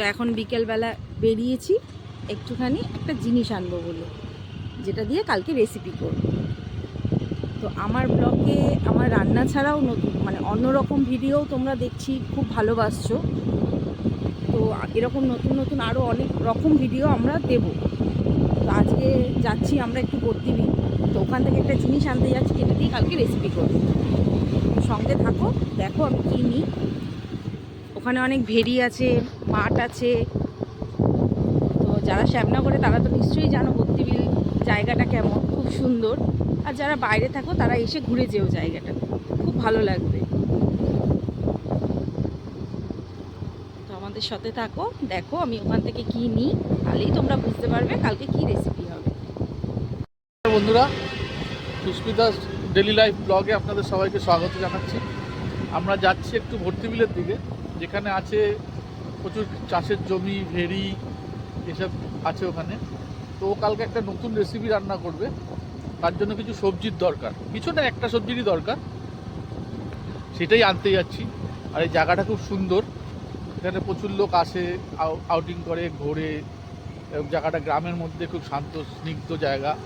তো এখন বিকেলবেলা বেরিয়েছি, একটুখানি একটা জিনিস আনব বলে, যেটা দিয়ে কালকে রেসিপি করব। তো আমার ব্লগে আমার রান্না ছাড়াও নতুন মানে অন্যরকম ভিডিও তোমরা দেখছি, খুব ভালোবাসছো। তো এরকম নতুন নতুন আরও অনেক রকম ভিডিও আমরা দেব। তো আজকে যাচ্ছি আমরা একটু বর্তিবি তো ওখান থেকে একটা জিনিস আনতে যাচ্ছি, যেটা দিয়ে কালকে রেসিপি করব। সঙ্গে থাকো, দেখো আমি কী নিই। ওখানে অনেক ভেরি আছে, মাঠ আছে। তো যারা শ্যামনগরে, তারা তো নিশ্চয়ই জানো বত্তিবিল জায়গাটা কেমন, খুব সুন্দর। আর যারা বাইরে থাকো, তারা এসে ঘুরে যেও জায়গাটা। খুব ভালো লাগবে। তো আমাদের সাথে থাকো, দেখো আমি ওখান থেকে কি নিই, তাহলেই তোমরা বুঝতে পারবে কালকে কি রেসিপি হবে। বন্ধুরা সুস্মিতাস ডেলি লাইফ ব্লগে আপনাদের সবাইকে স্বাগত জানাচ্ছি। আমরা যাচ্ছি একটু ভর্তি বিলের দিকে। যেখানে আছে প্রচুর চাষের জমি, ভেড়ি, এসব আছে ওখানে। তো ও কালকে একটা নতুন রেসিপি রান্না করবে। তার জন্য কিছু সবজির দরকার। কিছু না, একটা সবজিরই দরকার। সেটাই আনতে যাচ্ছি। আর এই জায়গাটা খুব সুন্দর। এখানে প্রচুর লোক আসে আউটিং করে, ঘোরে। এবং জায়গাটা গ্রামের মধ্যে খুব শান্ত, স্নিগ্ধ জায়গা।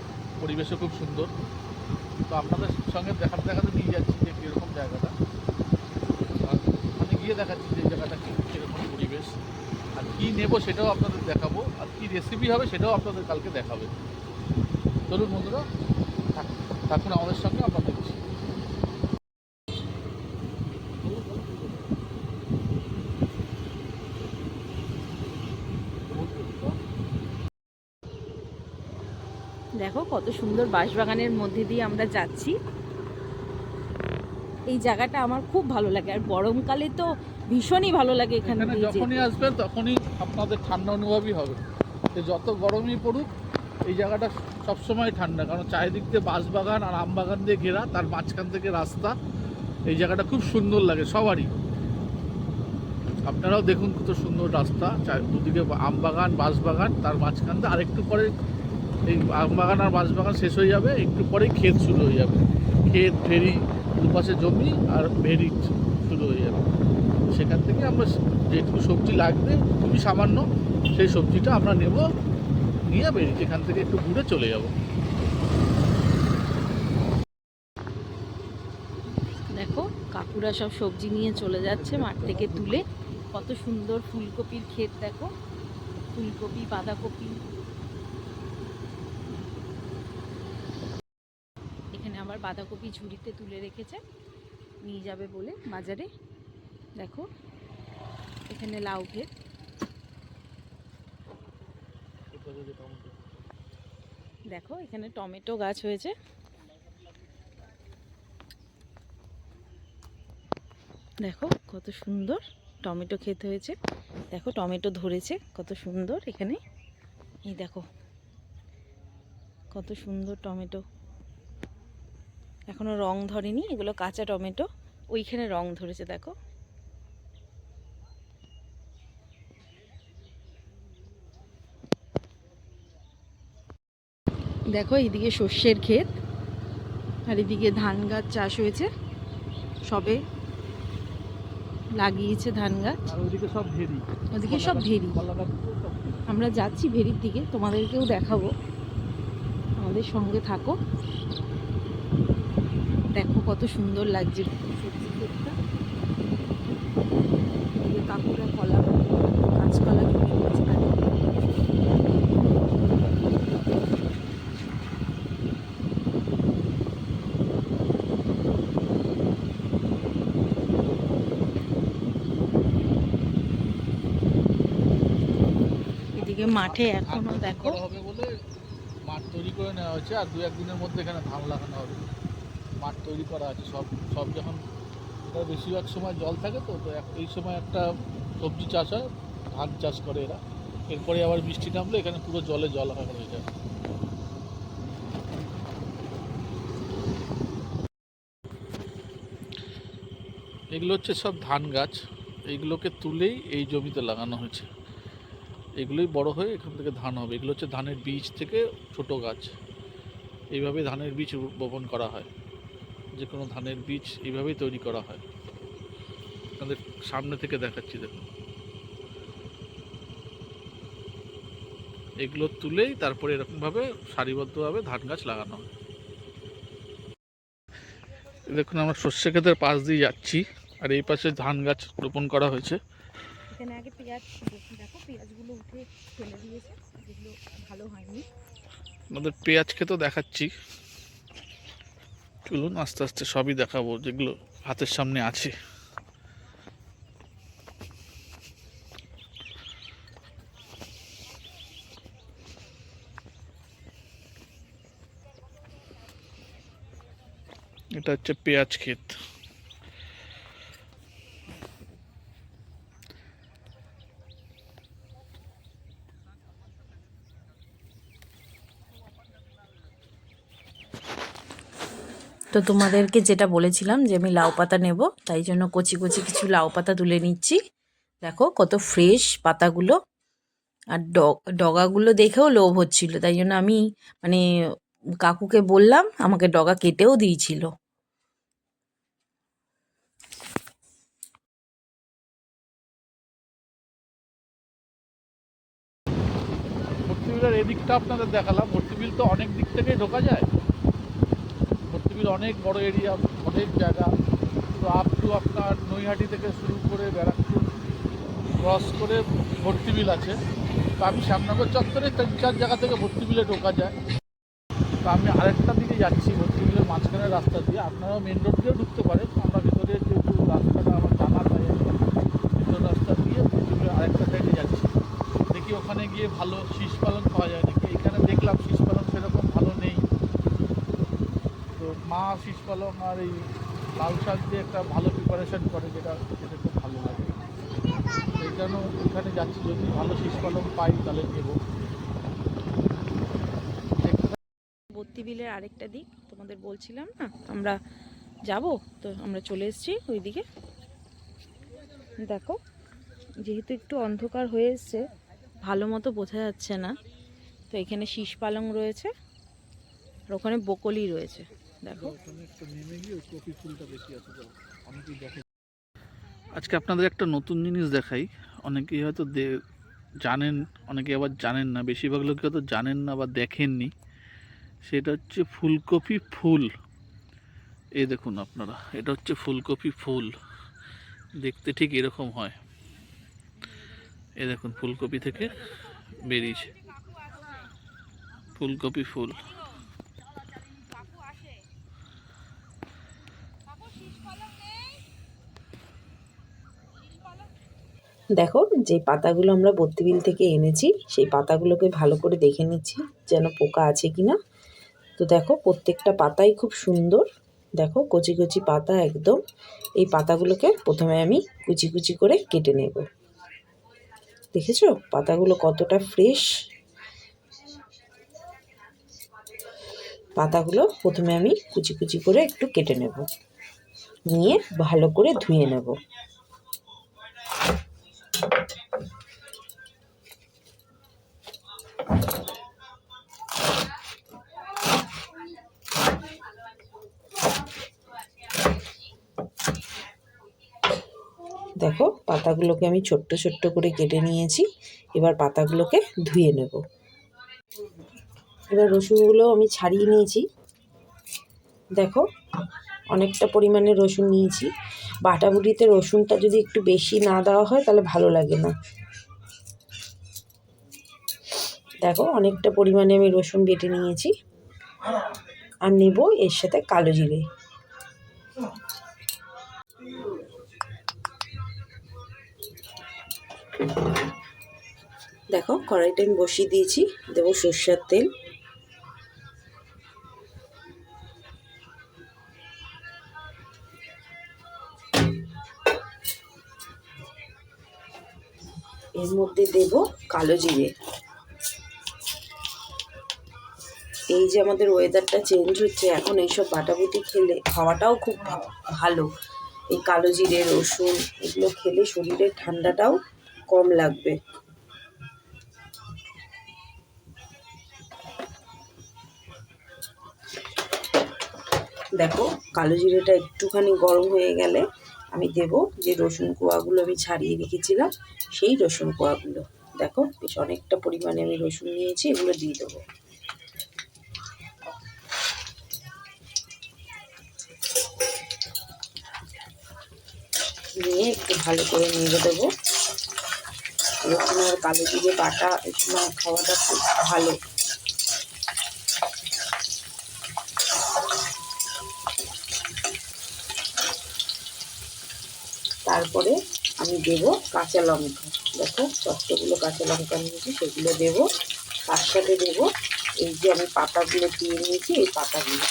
পরিবেশও খুব সুন্দর। তো আপনাদের সঙ্গে দেখাতে দেখাতে নিয়ে যাচ্ছি যে কীরকম জায়গাটা। গিয়ে দেখাচ্ছি যে জায়গাটা কী, কীরকম পরিবেশ, আর কী নেব সেটাও আপনাদের দেখাবো, আর কী রেসিপি হবে সেটাও আপনাদের কালকে দেখাবে। চলুন বন্ধুরা, থাক- থাকুন আমাদের সঙ্গে দেখছি। দেখো কত সুন্দর বাঁশবাগানের মধ্যে দিয়ে আমরা যাচ্ছি। এই জায়গাটা আমার খুব ভালো লাগে। আর গরমকালে তো ভীষণই ভালো লাগে এখানে যখনই আসবেন তখনই আপনাদের ঠান্ডা অনুভবই হবে। যে যত গরমই পড়ুক এই জায়গাটা সবসময় ঠান্ডা। কারণ চারিদিক দিয়ে বাঁশবাগান আর আম বাগান দিয়ে ঘেরা তার মাঝখান থেকে রাস্তা। এই জায়গাটা খুব সুন্দর লাগে সবারই। আপনারাও দেখুন কত সুন্দর রাস্তা। চার- দুদিকে আম বাগান বাঁশবাগান তার মাঝখান দিয়ে আরেকটু পরে এই আম বাগান আর বাঁশবাগান শেষ হয়ে যাবে। একটু পরেই ক্ষেত শুরু হয়ে যাবে। ক্ষেত ভেরি দুপাশে জমি আর ভেরি শুরু হয়ে যাবে। সেখান থেকে আমরা যেটুকু সবজি লাগবে, খুবই সামান্য, সেই সবজিটা আমরা নেব, নিয়ে বেরিয়ে এখান থেকে একটু ঘুরে চলে যাব। দেখো, কাকুরা সব সবজি নিয়ে চলে যাচ্ছে মাঠ থেকে তুলে। কত সুন্দর ফুলকপির ক্ষেত, দেখো। ফুলকপি, বাঁধাকপি এখানে আবার বাঁধাকপি ঝুড়িতে তুলে রেখেছে। নিয়ে যাবে বলে বাজারে। দেখো, এখানে লাউ ক্ষেত। দেখো, এখানে টমেটো গাছ হয়েছে। দেখো, কত সুন্দর টমেটো খেতে হয়েছে। দেখো, টমেটো ধরেছে, কত সুন্দর এখানে। এই দেখো, কত সুন্দর টমেটো। এখনও রং ধরেনি এগুলো কাঁচা টমেটো ওইখানে রং ধরেছে দেখো। দেখো এইদিকে সর্ষের ক্ষেত আর এদিকে ধান গাছ চাষ হয়েছে সবে লাগিয়েছে ধান গাছ। সব ভেরি ওদিকে সব ভেরি আমরা যাচ্ছি ভেরির দিকে তোমাদেরকেও দেখাবো। আমাদের সঙ্গে থাকো। দেখো কত সুন্দর লাগছে। সবজি ক্ষেতটা কাকুরা কলা কাঁচকলা তাদের এদিকে মাঠে এখনও দেখো। হবে বলে মাঠ তৈরি করে নেওয়া হয়েছে আর দু একদিনের মধ্যে এখানে ধান লাগানো হবে। মাঠ তৈরি করা আছে, সব সব যখন বেশিরভাগ সময় জল থাকে তো তো এই সময় একটা সবজি চাষ হয়, ধান চাষ করে এরা। এরপরে আবার বৃষ্টি নামলে এখানে পুরো জলে জল হয়ে যায়। এগুলো হচ্ছে সব ধান গাছ। এইগুলোকে তুলেই এই জমিতে লাগানো হয়েছে। এগুলোই বড় হয়ে এখান থেকে ধান হবে। এগুলো হচ্ছে ধানের বীজ থেকে ছোট গাছ। এইভাবে ধানের বীজ বপন করা হয়। যে কোনো ধানের বীজ এইভাবেই তৈরি করা হয়। আপনাদের সামনে থেকে দেখাচ্ছি দেখুন। এগুলো তুলেই তারপরে এরকমভাবে সারিবদ্ধভাবে ধান গাছ লাগানো হয়। দেখুন আমরা শস্য ক্ষেতের পাশ দিয়ে যাচ্ছি আর এই পাশে ধান গাছ রোপণ করা হয়েছে। এখানে আগে পেঁয়াজ দেখো পেঁয়াজগুলো উঠে ফেলে দিয়েছে যেগুলো ভালো হয়নি। আমাদের পেঁয়াজ খেতেও দেখাচ্ছি। চলুন আস্তে আস্তে সবই দেখাবো যেগুলো হাতের সামনে আছে। এটা হচ্ছে পেঁয়াজ ক্ষেত। তো তোমাদেরকে যেটা বলেছিলাম যে আমি লাউ পাতা নেব, তাই জন্য কচি কচি কিছু লাউ পাতা তুলে নিচ্ছি। দেখো কত ফ্রেশ পাতাগুলো। আর ডগাগুলো দেখেও লোভ হচ্ছিল, তাই জন্য আমি মানে কাকুকে বললাম, আমাকে ডগা কেটেও দিয়েছিল। এদিকটা আপনাদের দেখালাম। ভর্তিবিল তো অনেক দিক থেকে ঢোকা যায়। ভর্তিবিল অনেক বড় এরিয়া, অনেক জায়গা। তো আপ টু আপনার নৈহাটি থেকে শুরু করে ব্যারাকপুর ক্রস করে ভর্তিবিল আছে। তো আমি শ্যামনগর চত্বরে তিন চার জায়গা থেকে ভর্তিবিলে ঢোকা যায়। তো আমি আরেকটা দিকে যাচ্ছি ভর্তিবিলের মাঝখানের রাস্তা দিয়ে। আপনারাও মেন রোড দিয়েও ঢুকতে পারেন। আমরা ভেতরে যেহেতু রাস্তাটা আমার জানা আমি ভিতর রাস্তা দিয়ে ভর্তিবিলের আরেকটা সাইডে যাচ্ছি। দেখি ওখানে গিয়ে ভালো শীষ পালন পাওয়া যায় নাকি এখানে দেখলাম শীষ পালন সেরকম ভালো নেই তো মা আর এই লাল শাক দিয়ে একটা ভালো প্রিপারেশন করে যেটা খেতে খুব ভালো লাগে। সেই জন্য ওখানে যাচ্ছি, যদি ভালো শীষ পালন পাই তাহলে নেব ভর্তি বিলের আরেকটা দিক, তোমাদের বলছিলাম না, আমরা যাব, তো আমরা চলে এসেছি ওইদিকে। দেখো, যেহেতু একটু অন্ধকার হয়ে এসছে, ভালো মতো বোঝা যাচ্ছে না। তো এখানে শীষ পালং রয়েছে, আর ওখানে বকলি রয়েছে। দেখো। আজকে আপনাদের একটা নতুন জিনিস দেখাই। অনেকেই হয়তো জানেন অনেকে আবার জানেন না। বেশিরভাগ লোক হয়তো জানেন না বা দেখেননি। সেটা হচ্ছে ফুলকপি ফুল। এ দেখুন আপনারা এটা হচ্ছে ফুলকপি ফুল। দেখতে ঠিক এরকম হয়। এ দেখুন ফুলকপি থেকে বেরিয়েছে। ফুলকপি ফুল। দেখো যে পাতাগুলো আমরা বত্তিবিল থেকে এনেছি, সেই পাতাগুলোকে ভালো করে দেখে নিচ্ছি যেন পোকা আছে কি না তো দেখো প্রত্যেকটা পাতাই খুব সুন্দর। দেখো কচি কচি পাতা একদম। এই পাতাগুলোকে প্রথমে আমি কুচি কুচি করে কেটে নেব। দেখেছ? পাতাগুলো কতটা ফ্রেশ। পাতাগুলো প্রথমে আমি কুচি কুচি করে একটু কেটে নেব। নিয়ে ভালো করে ধুয়ে নেব। দেখো, পাতাগুলোকে আমি ছোট্ট ছোট্ট করে কেটে নিয়েছি। এবার পাতাগুলোকে ধুয়ে নেব। এবার রসুনগুলো আমি ছাড়িয়ে নিয়েছি। দেখো, অনেকটা পরিমাণে রসুন নিয়েছি। বাটাবুটিতে রসুনটা যদি একটু বেশি না দেওয়া হয়, তাহলে ভালো লাগে না। দেখো, অনেকটা পরিমাণে আমি রসুন বেটে নিয়েছি। আর নেব এর সাথে কালো জিরে। দেখো কড়াইটা আমি বসিয়ে দিয়েছি, দেবো সর্ষের তেল। এর মধ্যে দেব কালো জিরে। এই যে আমাদের ওয়েদারটা চেঞ্জ হচ্ছে, এখন এইসব বাটাবুটি খেলে খাওয়াটাও খুব ভালো। এই কালো জিরে, রসুন, এগুলো খেলে শরীরের ঠান্ডাটাও কম লাগবে। দেখো, কালো জিরেটা একটুখানি গরম হয়ে গেলে আমি দেব যে রসুন কোয়াগুলো আমি ছাড়িয়ে রেখেছিলাম, সেই রসুন কোয়াগুলো। দেখো, বেশ অনেকটা পরিমাণে আমি রসুন নিয়েছি, এগুলো দিয়ে দেবো। নিয়ে একটু ভালো করে নেড়ে দেবো। রসুন আর কালো জিরে বাটা খাওয়াটা খুব ভালো। তারপরে আমি দেব কাঁচা লঙ্কা। দেখো চট্টগুলো কাঁচা লঙ্কা নিয়েছি, সেগুলো দেব। তার সাথে দেব এই যে আমি পাতাগুলো দিয়ে নিয়েছি, এই পাতাগুলো।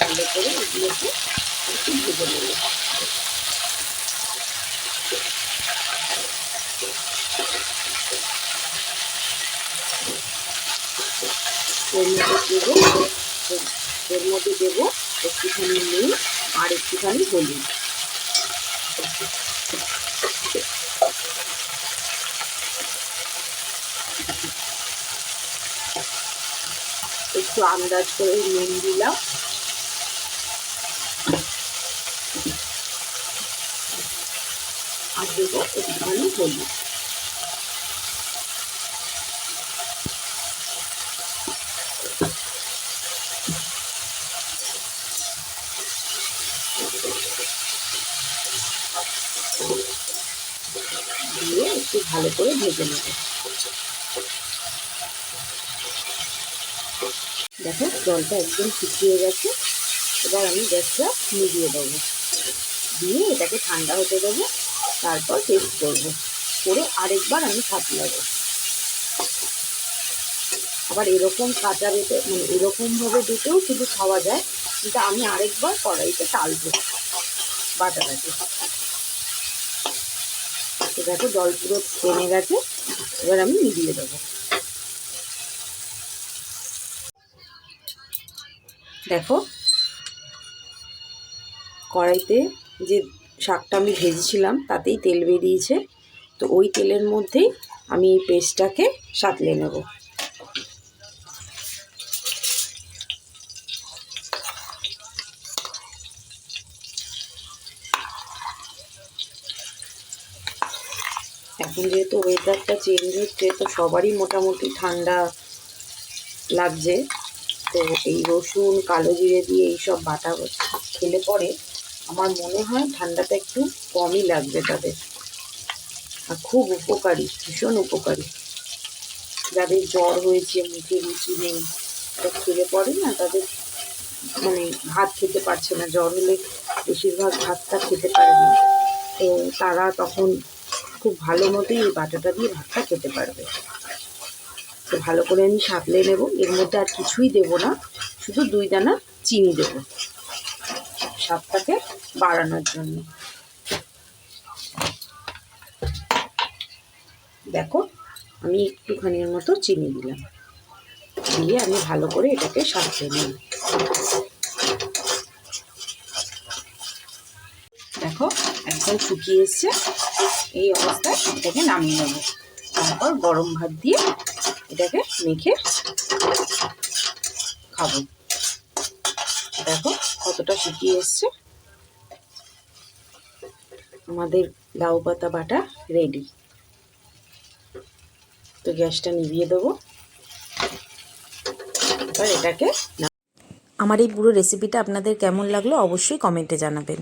ভালো করে এগুলোকে একটু ভেজে নেব এর মধ্যে দেবো। এর মধ্যে দেবো একটুখানি নুন আর একটুখানি হলুদ। একটু আন্দাজ করে নুন দিলাম। আর দেবো একটুখানি হলুদ। দিয়ে একটু ভালো করে ভেজে নেব। দেখো, জলটা একদম শুকিয়ে গেছে। এবার আমি গ্যাসটা নিভিয়ে দেবো। দিয়ে এটাকে ঠান্ডা হতে দেবো। তারপর টেস্ট করব। করে আরেকবার আমি ফাটলাবো আবার এরকম কাঁচা বেটে মানে এরকমভাবে বেটেও শুধু খাওয়া যায়। কিন্তু আমি আরেকবার কড়াইতে টালবো বাটাটাকে। তো দেখো জল পুরো টেনে গেছে, এবার আমি মিলিয়ে দেবো। দেখো, কড়াইতে যে শাকটা আমি ভেজেছিলাম, তাতেই তেল বেরিয়েছে। তো ওই তেলের মধ্যেই আমি এই পেস্টটাকে সাঁতলে নেব। এখন যেহেতু ওয়েদারটা চেঞ্জ হচ্ছে, তো সবারই মোটামুটি ঠান্ডা লাগছে। তো এই রসুন, কালো জিরে দিয়ে এইসব বাটা খেলে পরে আমার মনে হয় ঠান্ডাটা একটু কমই লাগবে তাদের। আর খুব উপকারী, ভীষণ উপকারী। যাদের জ্বর হয়েছে, মুখে রুচি নেই এটা খেলে পরে না তাদের মানে ভাত খেতে পারছে না। জ্বর হলে বেশিরভাগ ভাতটা খেতে পারে না। তো তারা তখন খুব ভালো মতোই এই বাটাটা দিয়ে ভাতটা খেতে পারবে। তো ভালো করে আমি সাতলে নেব। এর মধ্যে আর কিছুই দেব না, শুধু দুই দানা চিনি দেব স্বাদটাকে বাড়ানোর জন্য। দেখো, আমি একটুখানির মতো চিনি দিলাম। দিয়ে আমি ভালো করে এটাকে সাতলে নেব দেখো একদম শুকিয়ে এসছে এই অবস্থায় এটাকে নামিয়ে নেব। তারপর গরম ভাত দিয়ে এটাকে মেখে খাব। দেখো কতটা শুকিয়ে এসছে। আমাদের লাউ পাতা বাটা রেডি তো গ্যাসটা নিভিয়ে দেবো। এবার এটাকে আমার এই পুরো রেসিপিটা আপনাদের কেমন লাগল অবশ্যই কমেন্টে জানাবেন।